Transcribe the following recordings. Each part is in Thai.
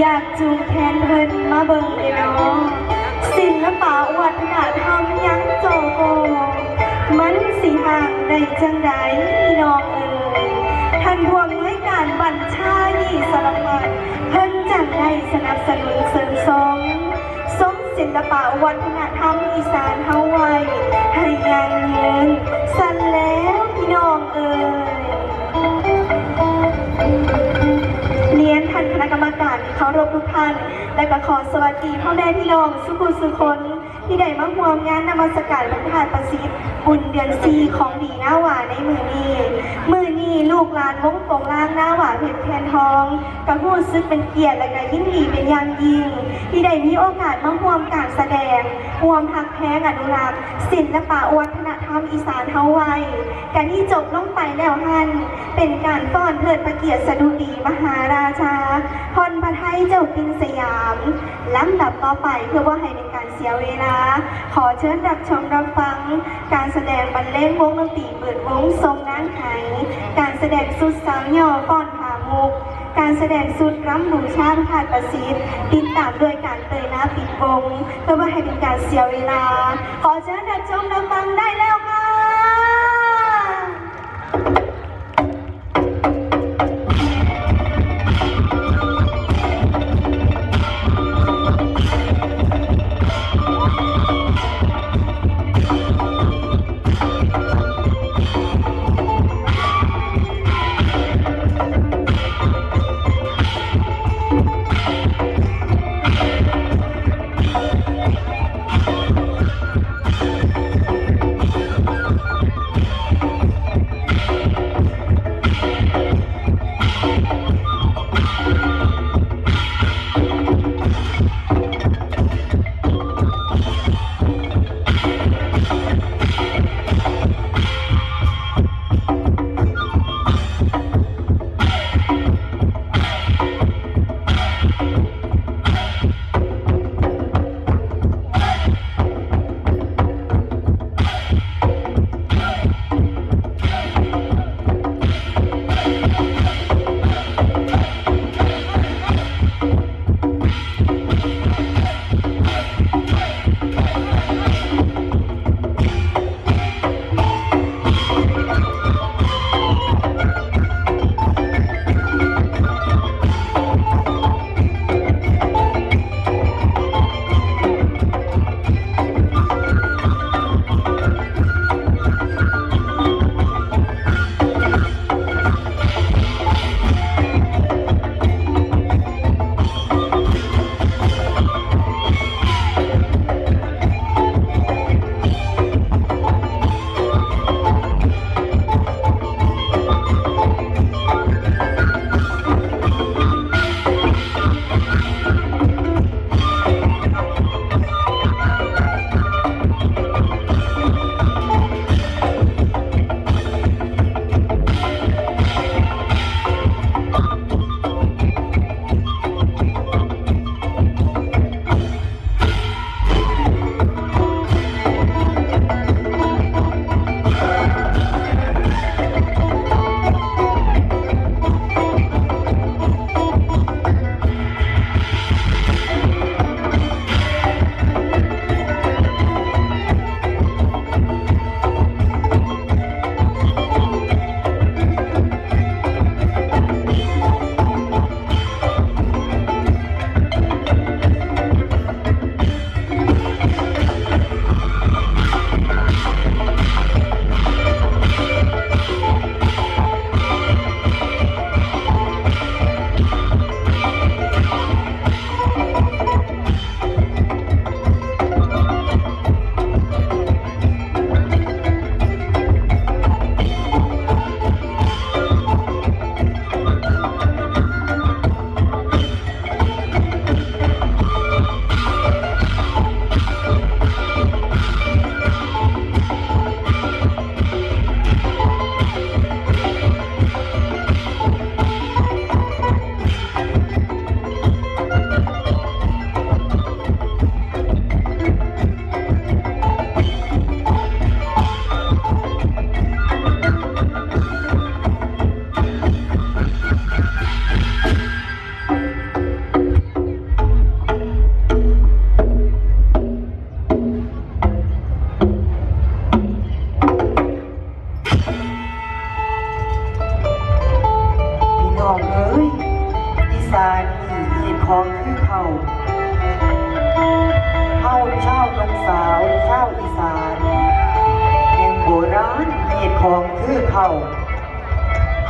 อยากจูงแขนเพิ่นมาเบิ่งเด้อเนาะศิลปะวัฒนธรรมยังโจโก มันสิห่างได้จังใดพี่น้องเอ่ยท่านรวมด้วยการบัญชายีสารพัดเพิ่นจังได้สนับสนุนเสริมสมสมศิลปะวัฒนธรรมอีสานเฮาไว้ให้ยังยืนสั่นแล้วพี่น้องเอ่ย รรมการที่เคารพทุกท่าน และก็ขอสวัสดีพ่อแม่พี่น้องสุขุสุคนที่ได้มาร่วมงานนมัสการบรรทานประสิทธิ์บุญเดือนซีของดีหน้าหวานในมือนี้มือนี้ลูกหลานวงปงล่างหน้าหวานเพชรแทนทองกับผู้ซึกเป็นเกียรติและก็ยิ่งดีเป็นอย่างยิ่ง ที่ได้มีโอกาสมาร่วมการแสดงร่วมหักแพงอนุรักษ์ศิลปะวัฒนธรรมอีสานเฮาไว้การที่จบลงไปแล้วหัน เป็นการต้อนเทิดพระเกียรติสดุดีมหาราชาพรพระไทยเจ้ากินสยามลำดับต่อไปเพื่อว่าให้ในการเสียเวลา ขอเชิญรับชมรับฟัง การแสดงบรรเลงวงดนตรีเปิดวงทรงนางไหการแสดงสุดสาวย่อป้อนผามุกการแสดงสุดรำบูชาพระธาตุประสิทธิ์ติดตามด้วยการเตยน้าปิดวงเพื่อว่าให้เป็นการเสียเวลา ขอเชิญรับชมรับฟังได้แล้วค่ะ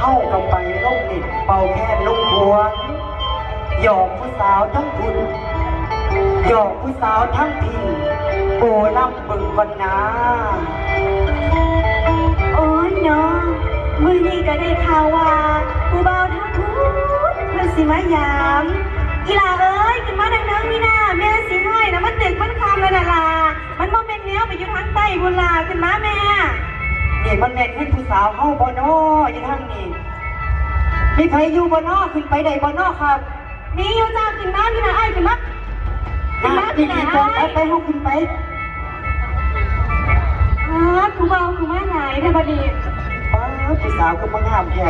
เฮาก็ไปลงเน็ตเป่าแค่ลงพวงหยอกผู้สาวทั้งคุณหยอกผู้สาวทั้งทีโบล่ำบึงวันนาโอ้ยเนาะมือนี้ก็ได้ข่าวว่าผู้เบาทั้งพูดเพื่อสิมายามอีหลาเอ้ยขึ้นมาดังๆนี่นะแม่สิห้นะมันดึกมันคำแล้วน่ะล่ะมันบ่เป็นแนวไปอยู่ทางใต้บุญลาขึ้นมาแม่ นี่มันแม่นขึ้นผู้สาวเฮาบ่นออยู่ทางนี้มีใครอยู่บ่นอขึ้นไปได้บ่นอครับนี่อยู่จ้าขึ้นมาพี่นะไอ้ายขึ้นมาขึ้นมาที่พี่นะดีก่อนไปไปเฮาขึ้นไปอ้าวผู้เบาผู้มาไหนเธอพอดีป้าดผู้สาวก็มางามแท้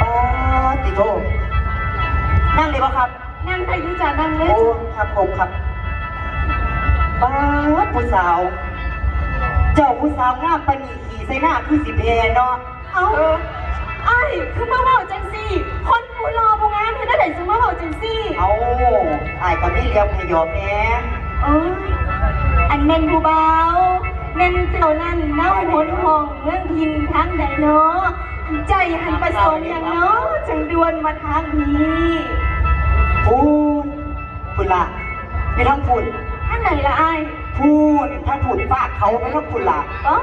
ป้าดติโตนั่งเลยบ่ครับ นั่งไปอยู่จ้านั่งเลยโอ้ครับผมครับป้าดผู้สาว เจ้าผู้สาวงามปานนีขี่ใส่หน้าคือสิเพเนาะ เอาไอ้ายคือมาเบาจังสิคนผู้รอผู้งามเห็นได้ไหนจึงมาเบาจังสิเอาอ้ายก็มีเลี้ยงให้ยอมแหน่โอ้ยอันเมนผู้เบาเมนเจ้านั่นเน่าหนห้องเมืองพินทางใดเนาะใจหันประสงค์อย่างเนาะจังดวนมาทางนี้พูดพูดละไม่ต้องพูดทางไหนละไอ้าย พูดถ้าพูดฟาดเขาไม่ต้องพูดละอ๋อ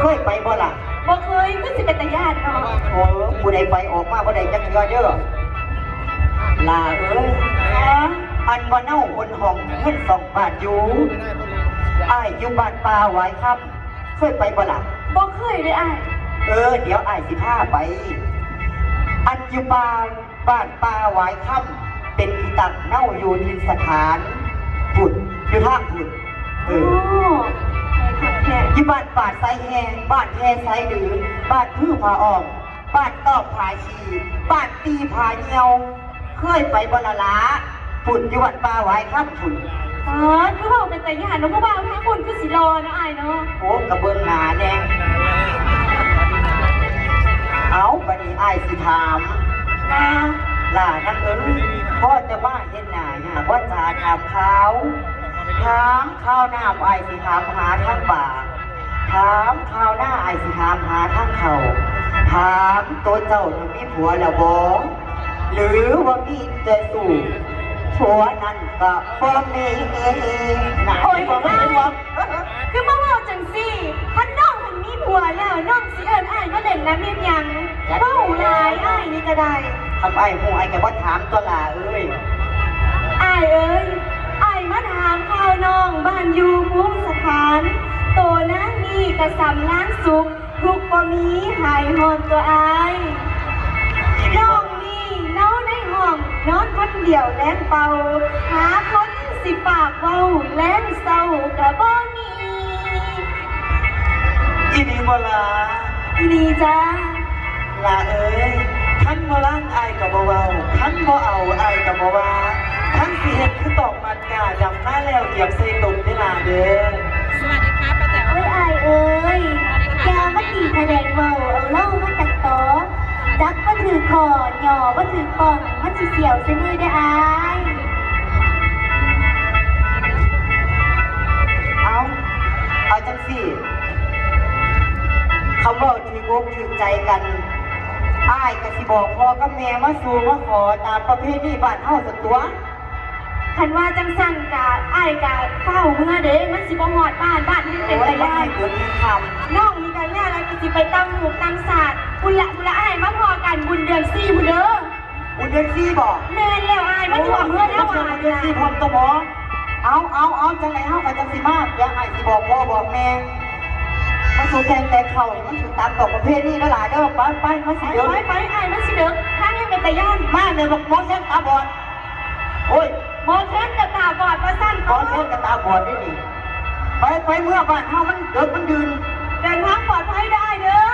เคยไปบ่ล่ะบ่เคยก็สิเป็นตาญาติเนาะโอ้ผู้ใดไปออกมาผู้ใดจักเทือเด้อลาเอ้ยอ๋ออันว่าเน่าบนห้องเงินสองบาทอยู่อ้ายอยู่บ้านป่าไว้ครับ เคยไปบ่ล่ะบ่เคยเลยไอ้ายเออ เดี๋ยวอ้ายสิพาไป อันอยู่บ้านบ้านป่าไว้ค่ำเป็นที่ตั้งเน่าอยู่ทินสถานผุดอยู่ทางผุด เอโอ้อแขกแขกอยู่บ้านป่าไซแหงบ้านแพไซดือบ้านพื้ผาออมบ้านตอกผาชีบ้านตีผาเหี่ยว เคยไปบละละฝุ่นอยู่วัดป่าไว้ข้ามฝุ่นอ๋อคือเบาเป็นตาญาติเนาะผู้เบาทั้งคนคือสิรอเนาะไอ้ายเนาะโอ้กระเบื้องหนาแดงเอาบัดนี้อ้ายสิถามนะล่านักเอิ้นพ่อจะมาเห็นหน้าหากว่าจะถามเขา ถามข้าวหน้าไอสิถามหาทางป่าถามข้าวหน้าไอสิถามหาทางเขาถามตัวเจ้าจะมีผัวแล้วบอหรือว่ามีแต่สู่ผัวนั่นก็บ่มีนะโอ้ยบ่ไอ้มีผัวคือมาว่าจังสิพันน้องมันมีผัวแล้วน้องสิเอิญอ้ก็เด่นน้ำเมียนยังเบ้าหลายไอ้นี่ก็ได้ทำไอ้หูไอ้แกว่าถามตัวล่ะเอ้ยไอ้เอ้ย องบ้านอยู่มุ้งสถาน โตนางนี่กระสำล้างสุข ทุกข์บ่มีหายหอนตัวอ้ายน้องนี่เน่าในห้องนอนคนเดียวแล้งเป่า หาคนสิปากเว้าแล้งเศร้าก็บ่มีอีนี่บ่ล่ะอีนีจ้าล่ะเอ้ยท่านบ่ล้างไอ้กับบ่เว้าท่านบ่เอาไอ้กับบ่ว่า ท่านสิเฮ็ดคือตอกมันกาดำหน้าแล้วเหยียบใส่ตุ่มนี่ล่ะเด้อสวัสดีครับป้าแต๋วเอ้ยอายเอ้ยยามากี่แผนกเมาเอาเล่ามาจากโต๊ะจักมาถือคอหย่อมาถือปองมันสิเสียวใส่มือได้อายเอาเอาจังสี่คำว่าถือกถือใจกันอ้ายก็สิบอกพอกับแม่มาสู่มาขอตามประเพณีบ้านเฮาสักตัว คันว่าจังสั่นกะอายกะเฝ้าเมื่อเด้มันสิบ่หอดบ้านบ้านที่เป็นโอ้ยตาบ่ญาให้ติเกิดมีคน้องมีกันญาแล้วก็สิไปตั้งหมูกตั้งศาสตร์บุญละบุญละอายมาพอกันบุญเดือนสี่บุญเด้อำอุนเดือนสี่บอกแม่นแล้วอายมันอยู่อำเภอหน้าหวานเดือนสี่พร้อมตัวหมอเอาเอาเอาจังไหนเฮากับจังสิมาอย่าอ้ายสิบอกพ่อบอกแม่มาสู่แกงแต่เข่านี่มันถือตามตกประเพณีแล้วล่ะเด้อไปไปมาสิไปเดี๋ยวไปไปอายมันสิเด้อทางยังเป็นตาญาติมาเลยบอกหมอแค่ตาบอด โอ้ยหมอเชิญกระตาบอดว่าสั้นขอเชิญกับตาบอดได้ดิไปไปเมื่อบ้านเฮามันเดินมันยืนเดินทางปลอดภัยได้เด้อ